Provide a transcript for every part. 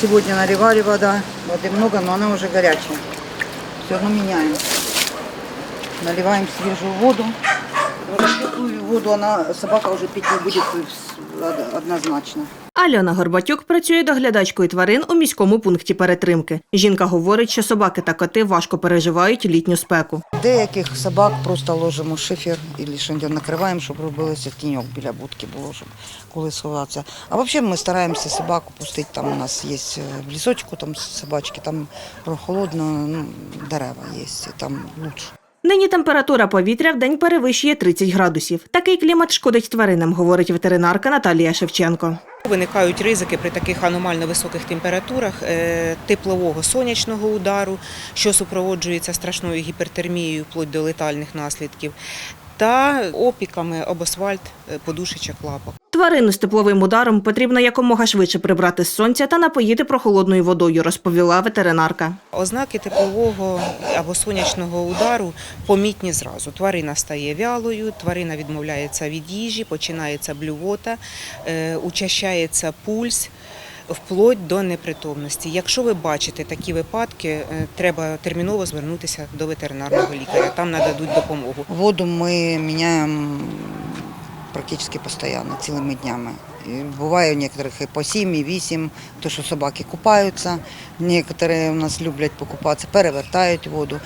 Сегодня наливали вода, воды много, но она уже горячая. Все равно меняем. Наливаем свежую воду. Теплую воду она, собака уже пить не будет однозначно. Альона Горбатюк працює доглядачкою тварин у міському пункті перетримки. Жінка говорить, що собаки та коти важко переживають літню спеку. Деяких собак просто ложимо шифер і шиндер накриваємо, щоб робилося тіньок біля будки було, щоб коли сховатися. А взагалі ми стараємося собаку пустити. Там у нас є е, в лісочку, там собачки, там прохолодно, ну, дерева є, там лучше. Нині температура повітря в день перевищує 30 градусів. Такий клімат шкодить тваринам, говорить ветеринарка Наталія Шевченко. Виникають ризики при таких аномально високих температурах е, теплового сонячного удару, що супроводжується страшною гіпертермією вплоть до летальних наслідків, та опіками об асфальт е, подушечок лапок. Тварину з тепловим ударом потрібно якомога швидше прибрати з сонця та напоїти прохолодною водою, розповіла ветеринарка. Ознаки теплового або сонячного удару помітні зразу. Тварина стає вялою, тварина відмовляється від їжі, починається блювота, е, учащається пульс. Вплоть до непритомності. Якщо ви бачите такі випадки, е, треба терміново звернутися до ветеринарного лікаря. Там нададуть допомогу. Воду ми міняємо практично постійно, цілими днями. Буває у некоторых і по 7, і 8, то що собаки купаються, некоторі у нас люблять покупатися, перевертають воду.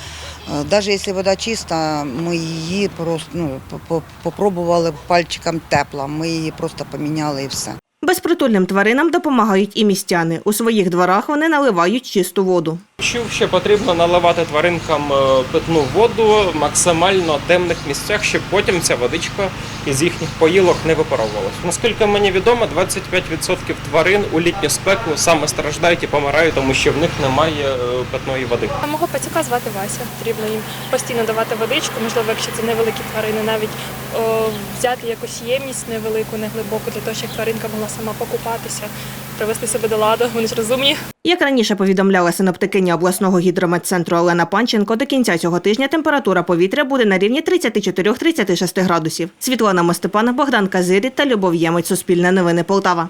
Навіть якщо вода чиста, ми її просто ну, по- по- попробували пальчиком тепла, ми її просто поміняли і все. Безпритульним тваринам допомагають і містяни. У своїх дворах вони наливають чисту воду. Що потрібно наливати тваринкам е, питну воду в максимально темних місцях, щоб потім ця водичка із їхніх поїлок не випаровувалась. Наскільки мені відомо, 25% тварин у літню спеку саме страждають і помирають, тому що в них немає е, питної води. Мого пацюка звати Вася. Потрібно їм постійно давати водичку. Можливо, якщо це невеликі тварини, навіть о, взяти якусь ємність невелику, неглибоку, для того, щоб тваринка могла сама покупатися, привести себе до ладу. Вони ж розумні. Як раніше повідомляла синоптикиня обласного гідрометцентру Олена Панченко, до кінця цього тижня температура повітря буде на рівні 34-36 градусів. Світлана Мостепан, Богдан Казирі та Любов Ємець. Суспільне новини Полтава.